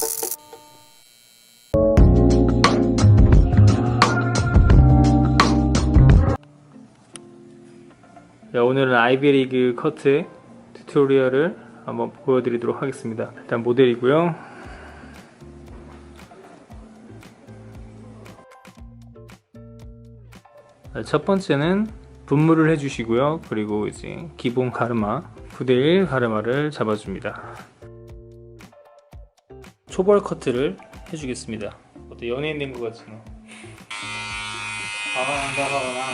자, 오늘은 아이비리그 커트 튜토리얼을 한번 보여드리도록 하겠습니다. 일단 모델이고요. 자, 첫 번째는 분무를 해주시고요. 그리고 이제 기본 가르마 9대1 가르마를 잡아줍니다. 초벌 커트를 해주겠습니다. 어때 연예인 된 것 같지 뭐. 가가가가가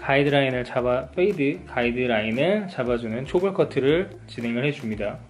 가이드라인을 잡아 페이드 가이드라인을 잡아주는 초벌 커트를 진행을 해줍니다.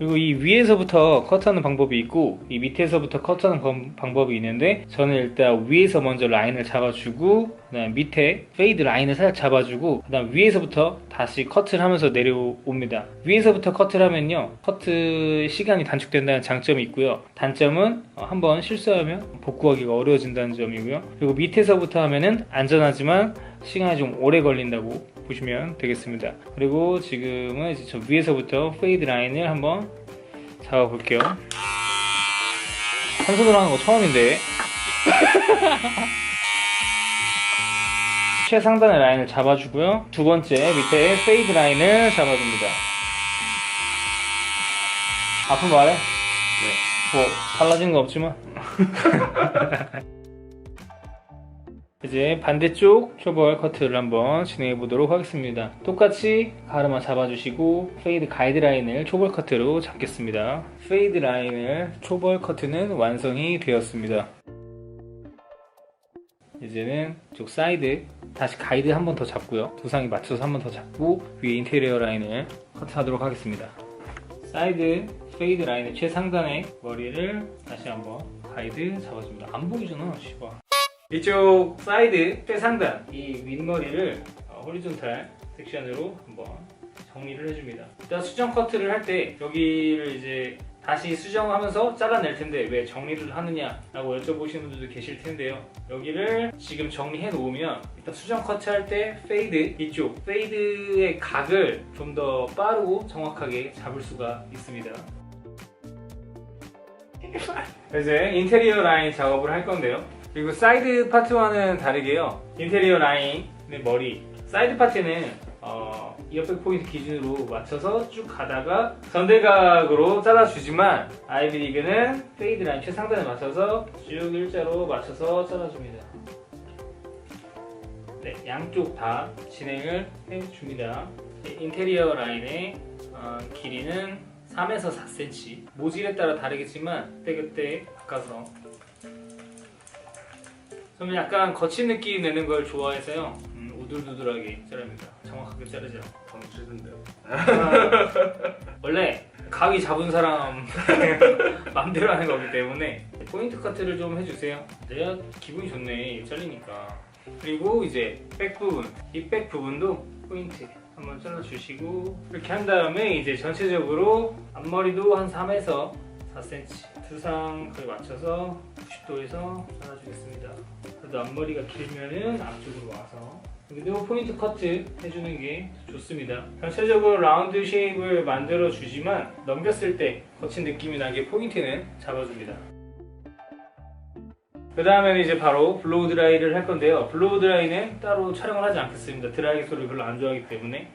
그리고 이 위에서부터 커트하는 방법이 있고 이 밑에서부터 커트하는 방- 방법이 있는데 저는 일단 위에서 먼저 라인을 잡아주고 그다음 밑에 페이드 라인을 살짝 잡아주고 그다음 위에서부터 다시 커트를 하면서 내려옵니다. 위에서부터 커트를 하면요 커트 시간이 단축된다는 장점이 있고요. 단점은 어, 한번 실수하면 복구하기가 어려워진다는 점이고요. 그리고 밑에서부터 하면은 안전하지만 시간이 좀 오래 걸린다고 보시면 되겠습니다. 그리고 지금은 이제 저 위에서부터 페이드 라인을 한번 잡아볼게요. 한 손으로 하는 거 처음인데. 최상단의 라인을 잡아주고요. 두 번째 밑에 페이드 라인을 잡아줍니다. 아픈 말해? 네. 뭐 달라진 거 없지만. 이제 반대쪽 초벌 커트를 한번 진행해 보도록 하겠습니다. 똑같이 가르마 잡아주시고 페이드 가이드라인을 초벌 커트로 잡겠습니다. 페이드 라인을 초벌 커트는 완성이 되었습니다. 이제는 쪽 사이드 다시 가이드 한 번 더 잡고요. 두상이 맞춰서 한 번 더 잡고 위에 인테리어 라인을 커트하도록 하겠습니다. 사이드 페이드 라인의 최상단의 머리를 다시 한번 가이드 잡아줍니다. 안 보이잖아, 씨발. 이쪽 사이드 최상단 이 윗머리를 어, 호리존탈 섹션으로 한번 정리를 해줍니다. 일단 수정 커트를 할 때 여기를 이제 다시 수정하면서 잘라낼 텐데 왜 정리를 하느냐라고 여쭤보시는 분들도 계실 텐데요. 여기를 지금 정리해 놓으면 일단 수정 커트 할 때 페이드 이쪽 페이드의 각을 좀 더 빠르고 정확하게 잡을 수가 있습니다. 이제 인테리어 라인 작업을 할 건데요. 그리고 사이드 파트와는 다르게요. 인테리어 라인의 머리, 사이드 파트는 어, 이어백 포인트 기준으로 맞춰서 쭉 가다가 전대각으로 잘라주지만 아이비리그는 페이드 라인 최상단에 맞춰서 쭉 일자로 맞춰서 잘라줍니다. 네, 양쪽 다 진행을 해줍니다. 인테리어 라인의 어, 길이는 3에서 4cm 모질에 따라 다르겠지만 그때그때 바꿔서 저는 약간 거친 느낌 내는 걸 좋아해서요. 음, 우둘두둘하게 자릅니다. 정확하게 자르죠. 방치던데요. 원래 각이 잡은 사람 맘대로 하는 거기 때문에 포인트 커트를 좀 해주세요. 내가 기분이 좋네 잘리니까. 그리고 이제 백 부분 이 백 부분도 포인트 한번 잘라주시고 이렇게 한 다음에 이제 전체적으로 앞머리도 한 3에서 4cm 두상 거에 맞춰서 90도에서 잘라주겠습니다 그래도 앞머리가 길면은 앞쪽으로 와서 여기도 포인트 커트 해주는 게 좋습니다. 전체적으로 라운드 쉐입을 만들어 주지만 넘겼을 때 거친 느낌이 나게 포인트는 잡아줍니다. 그 다음에는 이제 바로 블로우 드라이를 할 건데요. 블로우 드라이는 따로 촬영을 하지 않겠습니다. 드라이기 소리를 별로 안 좋아하기 때문에.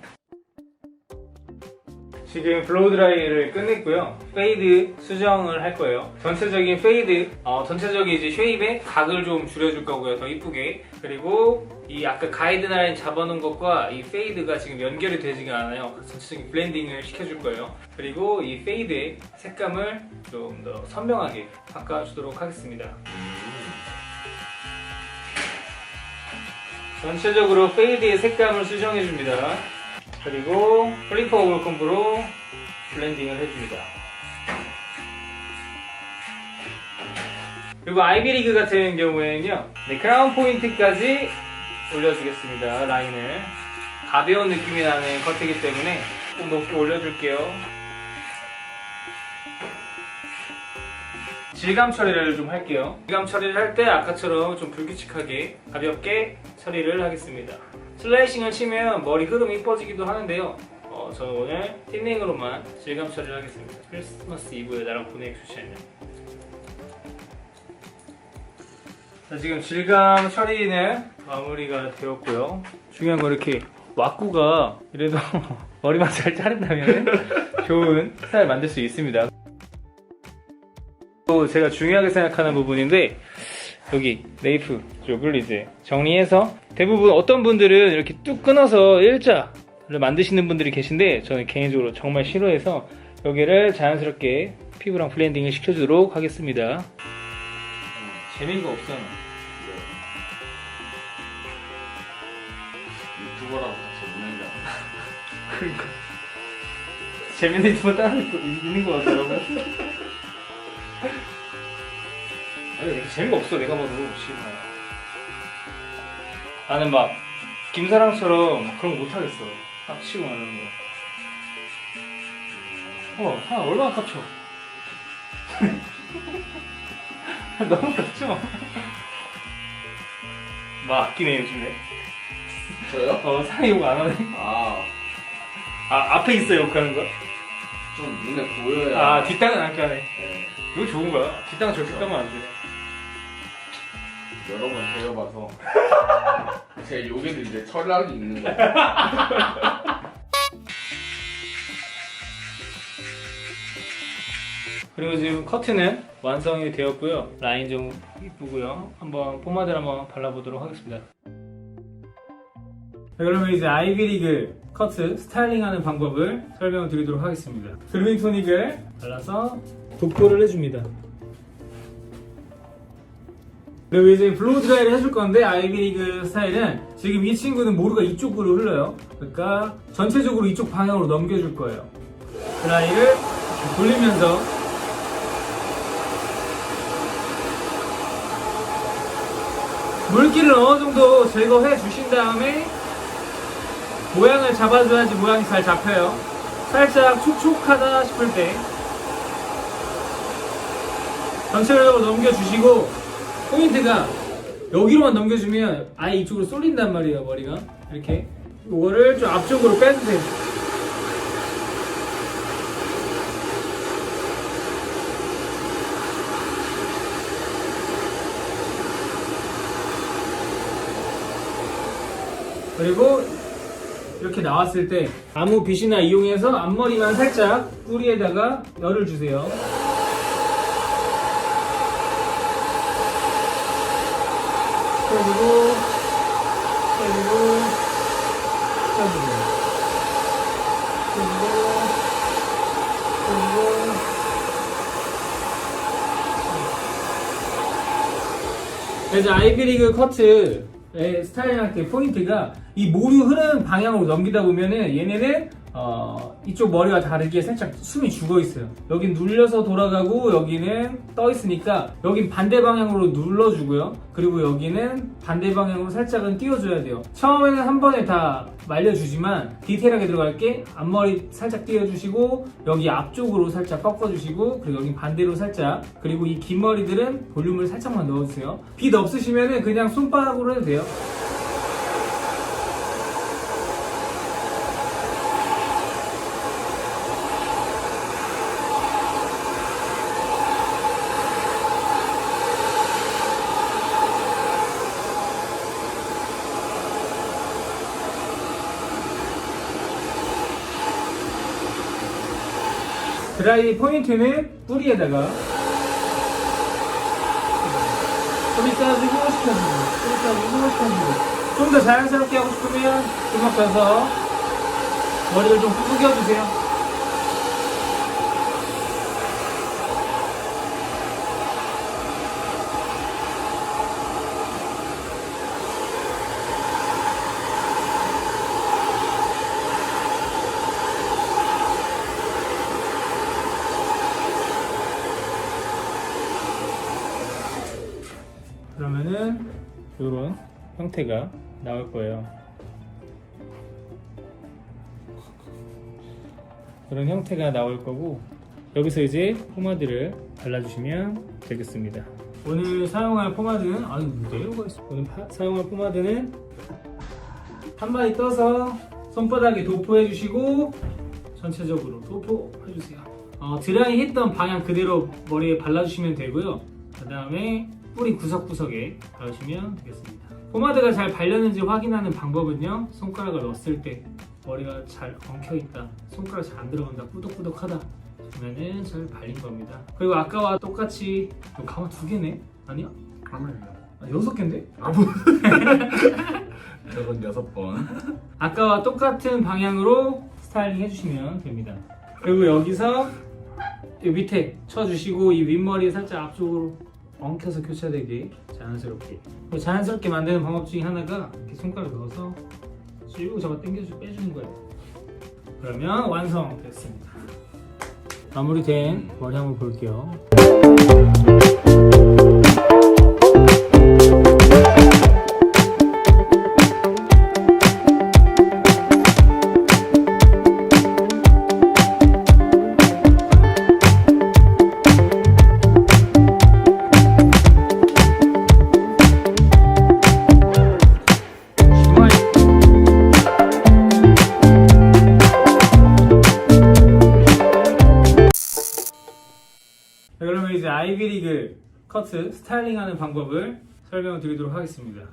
지금 블로우 드라이를 끝냈고요. 페이드 수정을 할 거예요. 전체적인 페이드, 어, 전체적인 이제 쉐입의 각을 좀 줄여줄 거고요. 더 이쁘게. 그리고 이 아까 가이드 라인 잡아놓은 것과 이 페이드가 지금 연결이 되지가 않아요. 전체적인 블렌딩을 시켜줄 거예요. 그리고 이 페이드의 색감을 좀 더 선명하게 바꿔주도록 하겠습니다. 전체적으로 페이드의 색감을 수정해줍니다. 그리고 플리퍼 오버컴프로 블렌딩을 해줍니다. 그리고 아이비리그 같은 경우에는요, 네, 크라운 포인트까지 올려주겠습니다. 라인을. 가벼운 느낌이 나는 커트이기 때문에 좀 높게 올려줄게요. 질감 처리를 좀 할게요. 질감 처리를 할 때 아까처럼 좀 불규칙하게 가볍게 처리를 하겠습니다. 슬라이싱을 치면 머리 흐름이 이뻐지기도 하는데요. 어, 저는 오늘 틴닝으로만 질감 처리를 하겠습니다. 크리스마스 이브에 나랑 보내기 좋지 않냐? 자, 지금 질감 처리는 마무리가 되었고요. 중요한 건 이렇게 왁구가 이래도 머리만 잘 자른다면 좋은 스타일 만들 수 있습니다. 또 제가 중요하게 생각하는 부분인데 여기 네이프 쪽을 이제 정리해서 대부분 어떤 분들은 이렇게 뚝 끊어서 일자를 만드시는 분들이 계신데 저는 개인적으로 정말 싫어해서 여기를 자연스럽게 피부랑 블렌딩을 시켜주도록 하겠습니다. 재미가 없잖아. 유튜버랑 같이 운행자. 그러니까 재밌는 유튜버 따로 있는 것 같더라고. 아니 이렇게 재미가 없어 내가 봐도 지금. 나는 막 김사랑처럼 막 그런 거 못하겠어. 딱 치고 말하는 거. 어, 한 얼마나 깝쳐. 너무 깝쳐. 막 아끼네 요즘에. 저요? 어, 상이 욕 안 하네. 아, 아, 앞에 있어 욕하는 거? 좀 눈에 보여야. 아, 뒷땅은 안 까네. 네, 이거 좋은 거야. 뒷땅 저렇게 까면 안 돼. 여러 번 배워봐서. 제 욕에도 이제 철학이 있는 거. 그리고 지금 커트는 완성이 되었고요. 라인 좀 이쁘고요. 한번 포마드를 한번 발라보도록 하겠습니다. 자, 그러면 이제 아이비리그 커트 스타일링하는 방법을 설명을 드리도록 하겠습니다. 그루밍 토닉을 발라서 도포를 해줍니다. 그리고 이제 블로우 드라이를 해줄 건데 아이비리그 스타일은 지금 이 친구는 모루가 이쪽으로 흘러요. 그러니까 전체적으로 이쪽 방향으로 넘겨줄 거예요. 드라이를 돌리면서 물기를 어느 정도 제거해 주신 다음에 모양을 잡아줘야지 모양이 잘 잡혀요. 살짝 촉촉하다 싶을 때 전체적으로 넘겨주시고 포인트가 여기로만 넘겨주면 아예 이쪽으로 쏠린단 말이에요 머리가. 이렇게. 이거를 좀 앞쪽으로 빼주세요. 그리고 이렇게 나왔을 때 아무 빗이나 이용해서 앞머리만 살짝 뿌리에다가 열을 주세요. 빼주고 빼주고 빼주고 빼주고 빼주고. 그래서 아이비리그 커트의 스타일링할 때 포인트가 이 모류 흐르는 방향으로 넘기다 보면은 얘네는 어, 이쪽 머리와 다르게 살짝 숨이 죽어 있어요. 여긴 눌려서 돌아가고 여기는 떠 있으니까 여긴 반대 방향으로 눌러주고요. 그리고 여기는 반대 방향으로 살짝은 띄워줘야 돼요. 처음에는 한 번에 다 말려주지만 디테일하게 들어갈 게 앞머리 살짝 띄워주시고 여기 앞쪽으로 살짝 꺾어주시고 그리고 여기 반대로 살짝 그리고 이 긴 머리들은 볼륨을 살짝만 넣어주세요. 빗 없으시면은 그냥 손바닥으로 해도 돼요. 드라이 포인트는 뿌리에다가. 뿌리 짜주고 시켜주고 뿌리 짜주고 시켜주고 좀 더 자연스럽게 하고 싶으면 주먹 펴서 머리를 좀 구겨주세요 그러면은 이런 형태가 나올 거예요. 그런 형태가 나올 거고 여기서 이제 포마드를 발라주시면 되겠습니다. 오늘 사용할 포마드는 아니 네요가 있어. 오늘 파- 사용할 포마드는 한 마디 떠서 손바닥에 도포해 주시고 전체적으로 도포 해 주세요. 어, 드라이 했던 방향 그대로 머리에 발라주시면 되고요. 그 다음에 뿌리 구석구석에 바르시면 되겠습니다. 포마드가 잘 발렸는지 확인하는 방법은요. 손가락을 넣었을 때 머리가 잘 엉켜있다. 손가락 잘 안 들어간다. 꾸덕꾸덕하다. 그러면은 잘 발린 겁니다. 그리고 아까와 똑같이 가만 두 개네? 아니야? 그러면 아, 여섯 개인데? 저건 여섯 번. 아까와 똑같은 방향으로 스타일링 해주시면 됩니다. 그리고 여기서 이 밑에 쳐주시고 이 윗머리 살짝 앞쪽으로 엉켜서 교차되게 자연스럽게 그리고 자연스럽게 만드는 방법 중에 하나가 이렇게 손가락 넣어서 쭉 잡아 당겨주 빼주는 거예요. 그러면 완성됐습니다. 마무리된 머리 한번 볼게요. 이제 아이비리그 커트 스타일링하는 방법을 설명을 드리도록 하겠습니다.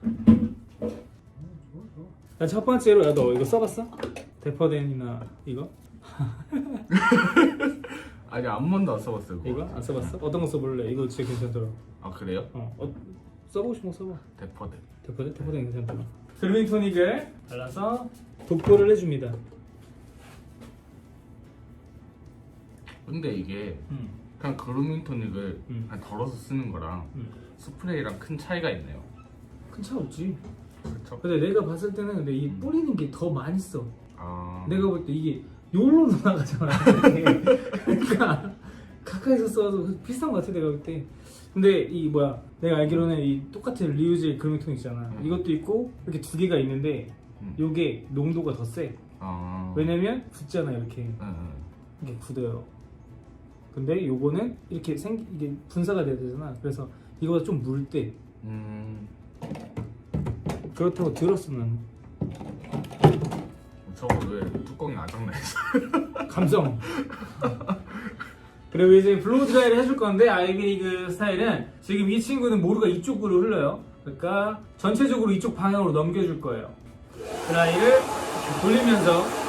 자, 첫 번째로 야 너 이거 써봤어? 데퍼덴이나 이거? 아니 한 번도 안 써봤어요. 그거. 이거 안 써봤어? 어떤 거 써볼래? 이거 진짜 괜찮더라. 아 그래요? 어, 어 써보고 싶은 거 써봐. 대퍼대. 데퍼덴 데퍼덴 괜찮더라. 드루잉 토닉을 발라서 도포를 해줍니다. 근데 이게 음, 그냥 그루밍 토닉을 음. 그냥 덜어서 쓰는 거랑 음. 스프레이랑 큰 차이가 있네요. 큰 차이 없지. 그렇죠? 근데 내가 봤을 때는 근데 이 음. 뿌리는 게 더 많이 써. 아. 내가 볼 때 이게 요로 나가잖아. 그러니까 가까이서 써도 비슷한 것 같아 내가 볼 때. 근데 이 뭐야 내가 알기로는 이 똑같은 리우젤 그루밍톤 있잖아. 음. 이것도 있고 이렇게 두 개가 있는데 음. 요게 농도가 더 세. 아. 왜냐면 굳잖아 이렇게 응, 응. 이게 굳어요. 근데 요거는 이렇게 생 이게 분사가 돼야 되잖아. 그래서 이거보다 좀물 때. 음. 그렇다고 들었어 난. 저거 왜 뚜껑이 아작나 있어? 감성. 그리고 이제 블로우 드라이를 해줄 건데 아이비리그 스타일은 지금 이 친구는 모루가 이쪽으로 흘러요. 그러니까 전체적으로 이쪽 방향으로 넘겨줄 거예요. 드라이를 돌리면서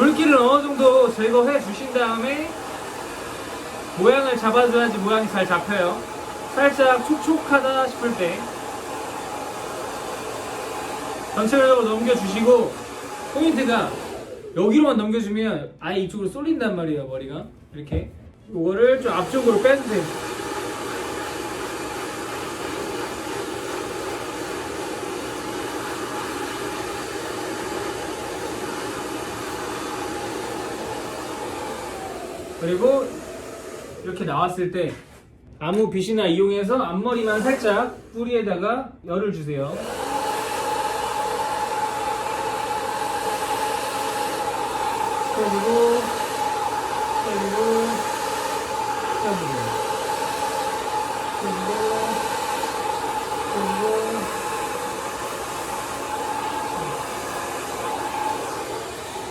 물기를 어느 정도 제거해 주신 다음에 모양을 잡아줘야지 모양이 잘 잡혀요. 살짝 촉촉하다 싶을 때 전체적으로 넘겨주시고 포인트가 여기로만 넘겨주면 아예 이쪽으로 쏠린단 말이에요 머리가 이렇게 이거를 좀 앞쪽으로 빼주세요 그리고 이렇게 나왔을 때 아무 빗이나 이용해서 앞머리만 살짝 뿌리에다가 열을 주세요. 빼주고 빼주고 빼주고 빼주고.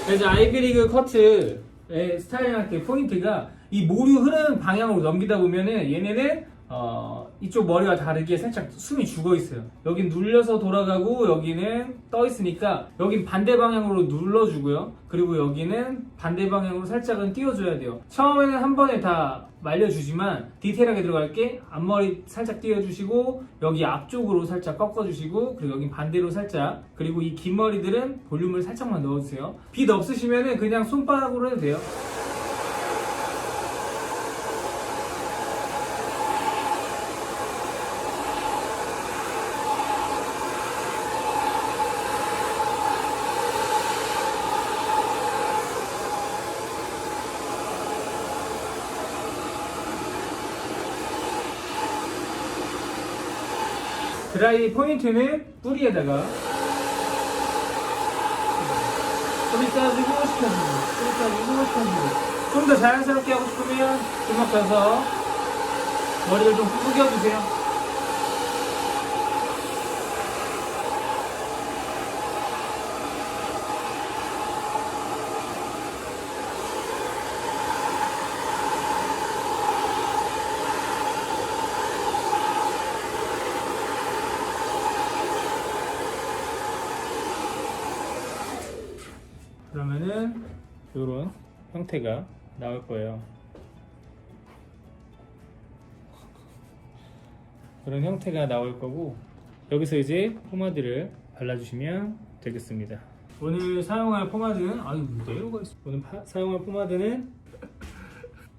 빼주고 이제 아이비리그 커트의 스타일링할 때 포인트가 이 모류 흐르는 방향으로 넘기다 보면은 얘네는 어, 이쪽 머리와 다르게 살짝 숨이 죽어 있어요. 여긴 눌려서 돌아가고 여기는 떠 있으니까 여긴 반대 방향으로 눌러주고요. 그리고 여기는 반대 방향으로 살짝은 띄워줘야 돼요. 처음에는 한 번에 다 말려주지만 디테일하게 들어갈 게 앞머리 살짝 띄워주시고 여기 앞쪽으로 살짝 꺾어주시고 그리고 여긴 반대로 살짝 그리고 이 긴 머리들은 볼륨을 살짝만 넣어주세요. 빗 없으시면은 그냥 손바닥으로 해도 돼요. 드라이 포인트는 뿌리에다가. 뿌리 짜주고 시켜주고 뿌리 짜주고 시켜주고 좀 더 자연스럽게 하고 싶으면 주먹 펴서 머리를 좀 구겨주세요 그러면은 이런 형태가 나올 거예요. 그런 형태가 나올 거고 여기서 이제 포마드를 발라주시면 되겠습니다. 오늘 사용할 포마드는 아유 네로가 있어. 오늘 파- 사용할 포마드는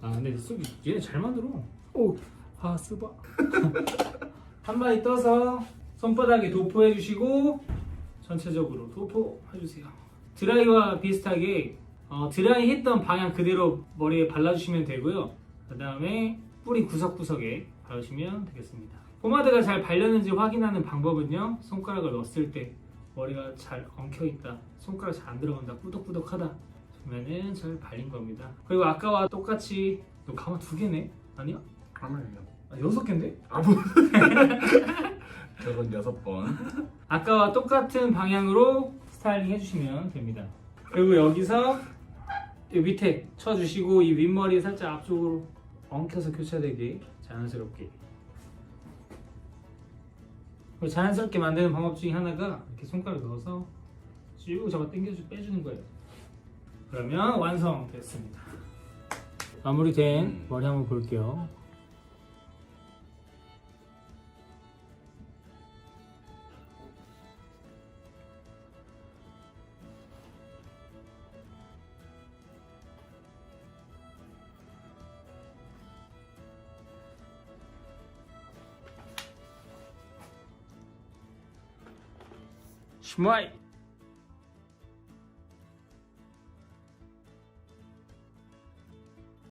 아 근데 쏙 얘네 잘 만들어. 오아 쓰바. 한 마디 떠서 손바닥에 도포해 주시고 전체적으로 도포해 주세요. 드라이와 비슷하게 어, 드라이 했던 방향 그대로 머리에 발라주시면 되고요. 그 다음에 뿌리 구석구석에 바르시면 되겠습니다. 포마드가 잘 발렸는지 확인하는 방법은요. 손가락을 넣었을 때 머리가 잘 엉켜 있다. 손가락 잘 안 들어간다. 꾸덕꾸덕하다. 그러면은 잘 발린 겁니다. 그리고 아까와 똑같이 너 가마 두 개네? 아니야? 가만히요. 아, 여섯 개인데? 저건 여섯 번. 아까와 똑같은 방향으로 스타일링 해주시면 됩니다. 그리고 여기서 이 밑에 쳐주시고 이 윗머리 살짝 앞쪽으로 엉켜서 교차되게 자연스럽게 자연스럽게 만드는 방법 중에 하나가 이렇게 손가락 넣어서 쭉 잡아 당겨주 빼주는 거예요. 그러면 완성됐습니다. 마무리된 머리 한번 볼게요. 스마일